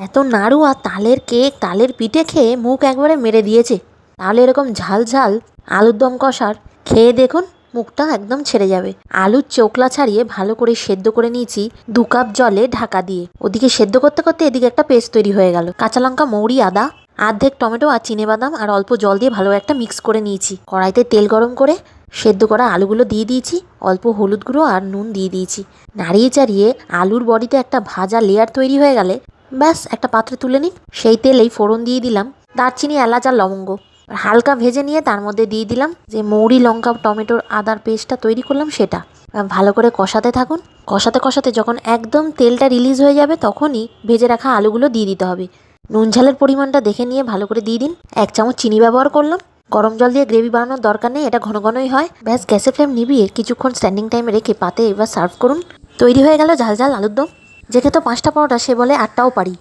এত নাড়ু আর তালের কেক, তালের পিঠে খেয়ে মুখ একবারে মেরে দিয়েছে। তাহলে এরকম ঝাল ঝাল, আলুর দম কষার, খেয়ে দেখুন মুখটা একদম ছেড়ে যাবে। আলুর চোকলা ছাড়িয়ে ভালো করে সেদ্ধ করে নিয়েছি দু কাপ জলে ঢাকা দিয়ে। ওদিকে সেদ্ধ করতে করতে এদিকে একটা পেস্ট তৈরি হয়ে গেল। কাঁচা লঙ্কা, মৌরি, আদা, আর্ধেক টমেটো আর বাদাম আর অল্প জল দিয়ে ভালো একটা মিক্স করে নিয়েছি। কড়াইতে তেল গরম করে সেদ্ধ করা আলুগুলো দিয়ে দিয়েছি, অল্প হলুদ গুঁড়ো আর নুন দিয়ে দিয়েছি। নাড়িয়ে চাড়িয়ে আলুর বডিতে একটা ভাজা লেয়ার তৈরি হয়ে গেলে ব্যাস, একটা পাত্রে তুলে নিন সেই তেলেই ফোড়ন দিয়ে দিলাম দারচিনি, এলাচ আর লবঙ্গ। হালকা ভেজে নিয়ে তার মধ্যে দিয়ে দিলাম যে মৌরি, লঙ্কা, টমেটোর আদার পেস্টটা তৈরি করলাম সেটা। ভালো করে কষাতে থাকুন। কষাতে কষাতে যখন একদম তেলটা রিলিজ হয়ে যাবে তখনই ভেজে রাখা আলুগুলো দিয়ে দিতে হবে। নুন ঝালের পরিমাণটা দেখে নিয়ে ভালো করে দিয়ে দিন। এক চামচ চিনি ব্যবহার করলাম। গরম জল দিয়ে গ্রেভি বানানোর দরকার নেই, এটা ঘন ঘনই হয়। ব্যাস, গ্যাসের ফ্লেম নিবিয়ে কিছুক্ষণ স্ট্যান্ডিং টাইমে রেখে পাতে এবার সার্ভ করুন। তৈরি হয়ে গেল ঝাল ঝাল আলুর দম। যে খেতো পাঁচটা পরোটা সে বলে আটটাও পারি।